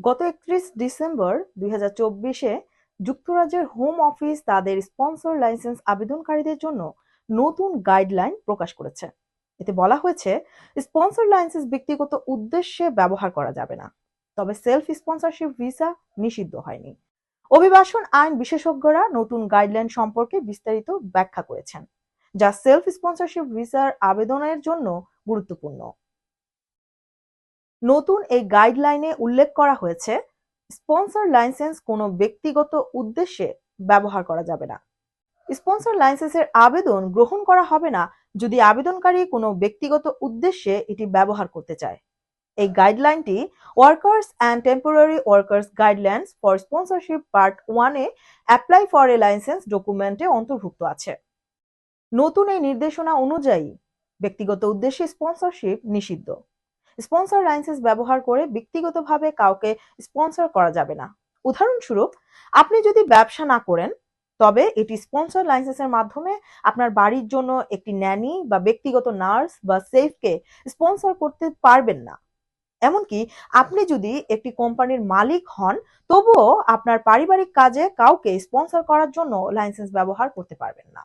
গত একত্রিশ ডিসেম্বর দুই চব্বিশে যুক্তরাজ্যের হোম অফিস তাদের স্পন্সর লাইসেন্স আবেদনকারীদের জন্য নতুন গাইডলাইন প্রকাশ করেছে। এতে বলা হয়েছে, স্পন্সর লাইসেন্স ব্যক্তিগত উদ্দেশ্যে ব্যবহার করা যাবে না, তবে সেলফ স্পন্সরশিপ ভিসা নিষিদ্ধ হয়নি। অভিবাসন আইন বিশেষজ্ঞরা নতুন গাইডলাইন সম্পর্কে বিস্তারিত ব্যাখ্যা করেছেন, যা সেলফ স্পন্সরশিপ ভিসার আবেদনের জন্য গুরুত্বপূর্ণ। নতুন এই গাইডলাইনে উল্লেখ করা হয়েছে স্পন্সর লাইসেন্স কোনো ব্যক্তিগত উদ্দেশ্যে ব্যবহার করা যাবে না। স্পন্সর লাইসেন্সের আবেদন গ্রহণ করা হবে না যদি আবেদনকারী কোনো ব্যক্তিগত উদ্দেশ্যে এটি ব্যবহার করতে চায়। এই গাইডলাইনটি workers and temporary workers guidelines for sponsorship part ওয়ানে অ্যাপ্লাই ফর এ লাইসেন্স ডকুমেন্টে অন্তর্ভুক্ত আছে। নতুন এই নির্দেশনা অনুযায়ী ব্যক্তিগত উদ্দেশ্যে স্পন্সরশিপ নিষিদ্ধ। স্পন্সর লাইসেন্স ব্যবহার করে ব্যক্তিগতভাবে কাউকে স্পন্সর করা যাবে না। উদাহরণস্বরূপ, আপনি যদি ব্যবসা না করেন, তবে এটি স্পন্সর লাইসেন্সের মাধ্যমে আপনার বাড়ির জন্য একটি ন্যানি বা ব্যক্তিগত নার্স বা সেফকে স্পন্সর করতে পারবেন না। এমনকি আপনি যদি একটি কোম্পানির মালিক হন, তবুও আপনার পারিবারিক কাজে কাউকে স্পন্সর করার জন্য লাইসেন্স ব্যবহার করতে পারবেন না।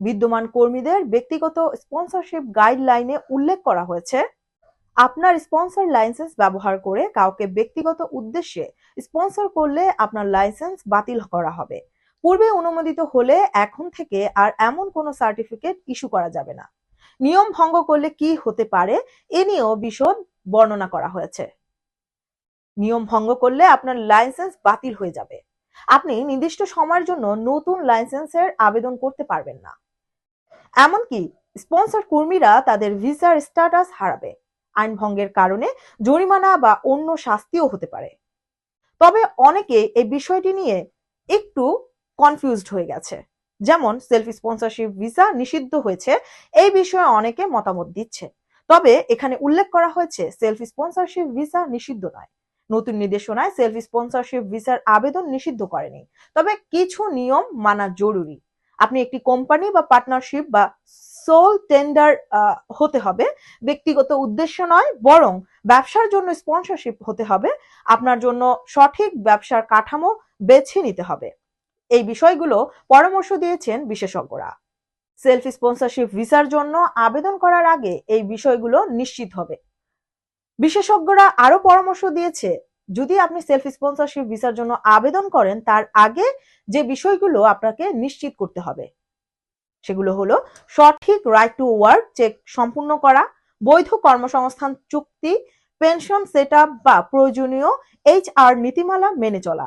বিদ্যমান কর্মীদের ব্যক্তিগত স্পন্সরশিপ গাইডলাইনে উল্লেখ করা হয়েছে আপনার স্পন্সর লাইসেন্স ব্যবহার করে কাউকে ব্যক্তিগত উদ্দেশ্যে স্পন্সর করলে আপনার লাইসেন্স বাতিল করা হবে। পূর্বে অনুমোদিত হলে এখন থেকে আর এমন কোনো সার্টিফিকেট ইস্যু করা যাবে না। নিয়ম ভঙ্গ করলে কি হতে পারে এ নিয়েও বিশদ বর্ণনা করা হয়েছে। নিয়ম ভঙ্গ করলে আপনার লাইসেন্স বাতিল হয়ে যাবে। আপনি নির্দিষ্ট সময়ের জন্য নতুন লাইসেন্সের আবেদন করতে পারবেন না। এমনকি স্পন্সর কর্মীরা তাদের ভিসার স্ট্যাটাস হারাবে। আইন ভঙ্গের কারণে জরিমানা বা অন্য শাস্তিও হতে পারে। তবে অনেকে এই বিষয়টি নিয়ে একটু কনফিউজড হয়ে গেছে। যেমন সেলফ স্পন্সরশিপ ভিসা নিষিদ্ধ হয়েছে, এই বিষয়ে অনেকে মতামত দিচ্ছে। তবে এখানে উল্লেখ করা হয়েছে সেলফ স্পন্সরশিপ ভিসা নিষিদ্ধ নয়। নতুন নির্দেশনায় সেলফ স্পন্সরশিপ ভিসার আবেদন নিষিদ্ধ করেনি। তবে কিছু নিয়ম মানা জরুরি। আপনি একটি কোম্পানি বা পার্টনারশিপ বা সোল টেন্ডার হতে হবে। ব্যক্তিগত উদ্দেশ্য নয়, বরং ব্যবসার জন্য স্পন্সরশিপ হতে হবে। আপনার জন্য সঠিক ব্যবসার কাঠামো বেছে নিতে হবে। এই বিষয়গুলো পরামর্শ দিয়েছেন বিশেষজ্ঞরা। সেলফ স্পন্সরশিপ ভিসার জন্য আবেদন করার আগে এই বিষয়গুলো নিশ্চিত হবে। বিশেষজ্ঞরা আরও পরামর্শ দিয়েছে, যদি আপনি সেলফ স্পন্সরশিপ ভিসার জন্য আবেদন করেন, তার আগে যে বিষয়গুলো আপনাকে নিশ্চিত করতে হবে। সেগুলো হলো সঠিক রাইট টু ওয়ার্ক চেক সম্পূর্ণ করা, বৈধ কর্মসংস্থান, চুক্তি পেনশন সেট বা প্রয়োজনীয় এইচ আর নীতিমালা মেনে চলা।